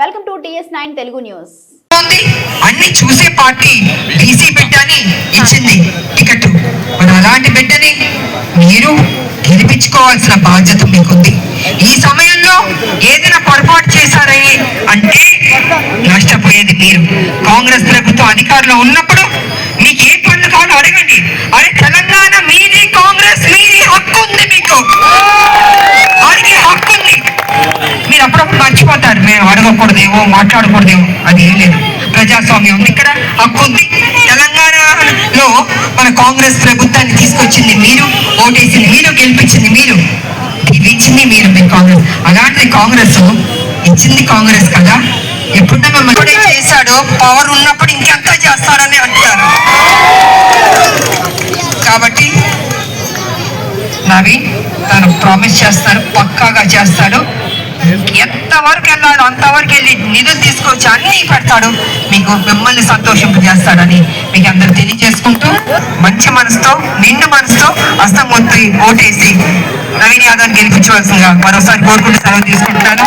Welcome to TS nine Telugu news. అన్ని చూసే party BC బిడ్డని ఇచ్చింది. టికెట్. మరి అలాంటి బిడ్డని మీరు గెలిపించుకోవాల్సిన బాధ్యత మీకుంది. ఈ సమయంలో ఏదైనా పొరపాటు చేశారని అంటే నష్టపోయేది మీరు. కాంగ్రెస్ ప్రభుత్వం అధికారంలో ఉన్న పడ్డారు. మేము అడగకూడదు మేము అడగకూడదేమో మాట్లాడకూడదేమో అది ఏం లేదు. ప్రజాస్వామ్యం ఉంది. ఇక్కడ హక్కు ఉంది తెలంగాణలో మన కాంగ్రెస్ ప్రభుత్వాన్ని తీసుకొచ్చింది మీరు ఓటేసింది మీరు గెలిపించింది మీరు. ఇచ్చింది మీరు మీ కాంగ్రెస్. అలాంటిది కాంగ్రెస్ ఇచ్చింది కాంగ్రెస్ కదా. ఎప్పుడన్నా మిమ్మల్ని చేశాడో పవర్ ఉన్నప్పుడు ఇంకెంత చేస్తారని అంటారు. కాబట్టి నవీన్ తను ప్రామిస్ చేస్తారు పక్కాగా చేస్తాడు. ఎంతవరకు వెళ్ళాలో అంతవరకు వెళ్ళి నిధులు తీసుకొచ్చి అన్ని పెడతాడు. మీకు మిమ్మల్ని సంతోషింపజేస్తాడని మీకు అందరు తెలియజేసుకుంటూ మంచి మనసుతో నిండు మనసుతో అస్తం మొత్తం ఓటేసి నవీన్ యాదవ్ గెలిపించవలసిందిగా మరోసారి కోరుకుంటూ సెలవు తీసుకుంటున్నాను.